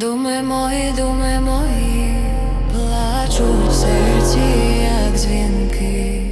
Думи мої, думи мої, плачуть в серці, як дзвінки.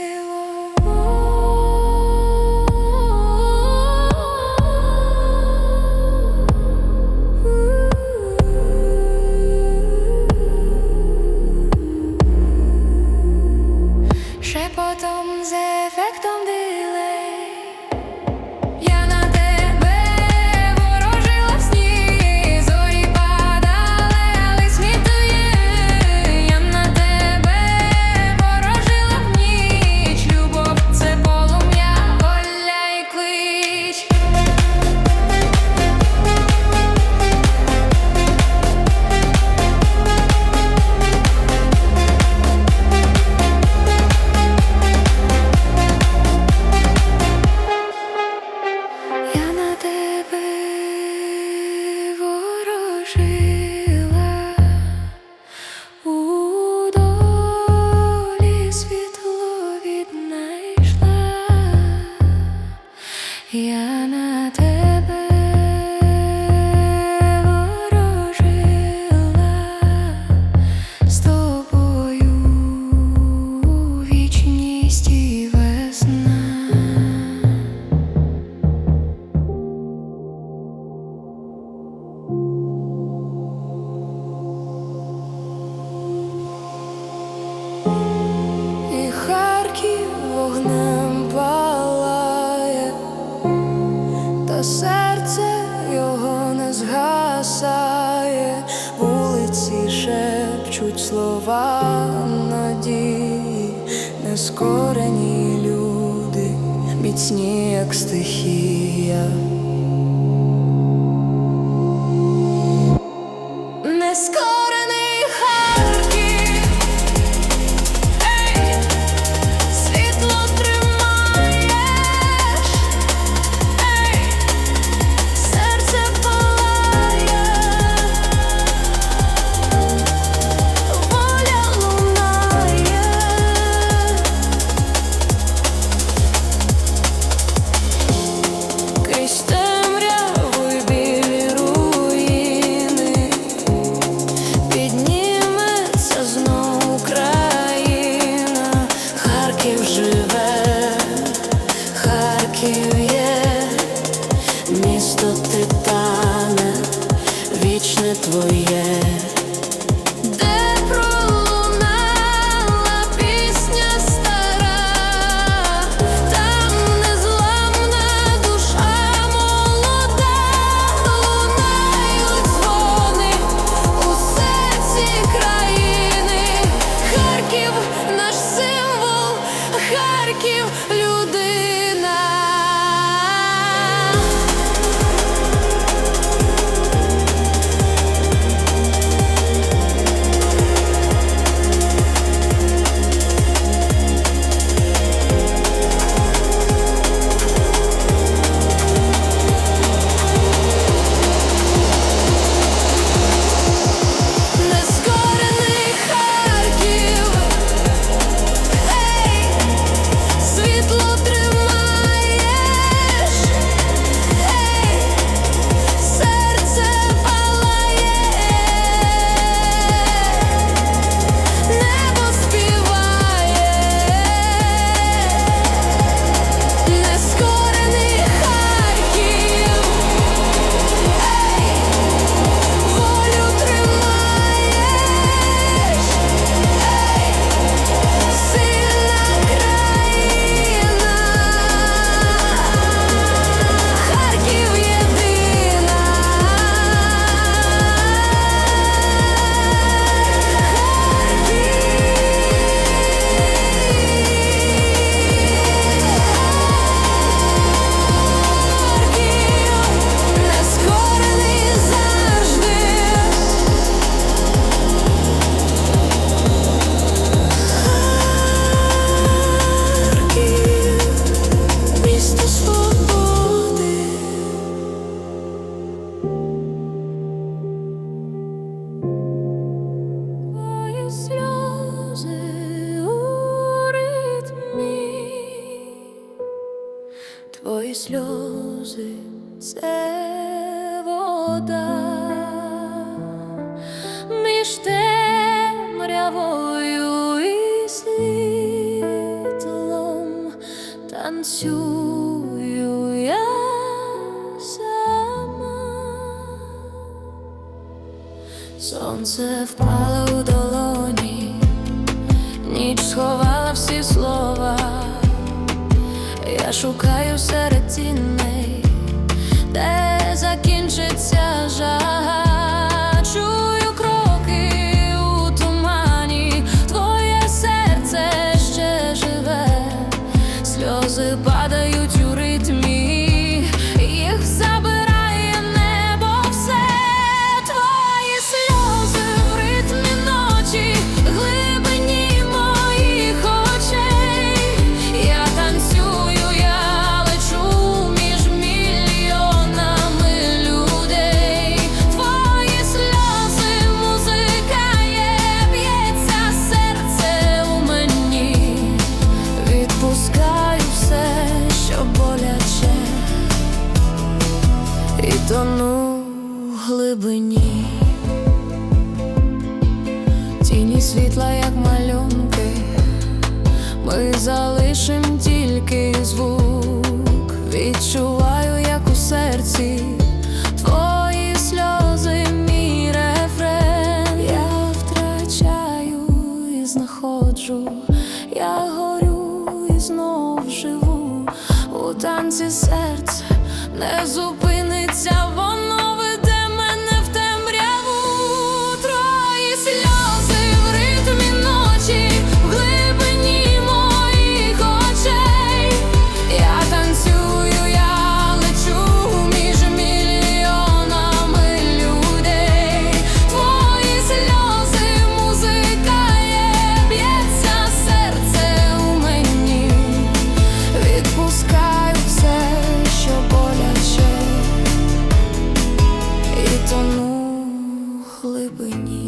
will серце його не згасає, вулиці шепчуть слова надії, нескорені люди, міцні, як стихія. Твої сльози це вода між темрявою і світлом танцюю я сама. Сонце впало у долоні, ніч сховала всі слова. Шукаю серед тіней, де закінчиться жага. Чую кроки у тумані, твоє серце ще живе, сльози падають відчуваю, як у серці. Твої сльози, мій рефрен. Я втрачаю і знаходжу, я горю і знов живу. У танці серця не зупиню. Тону глибині.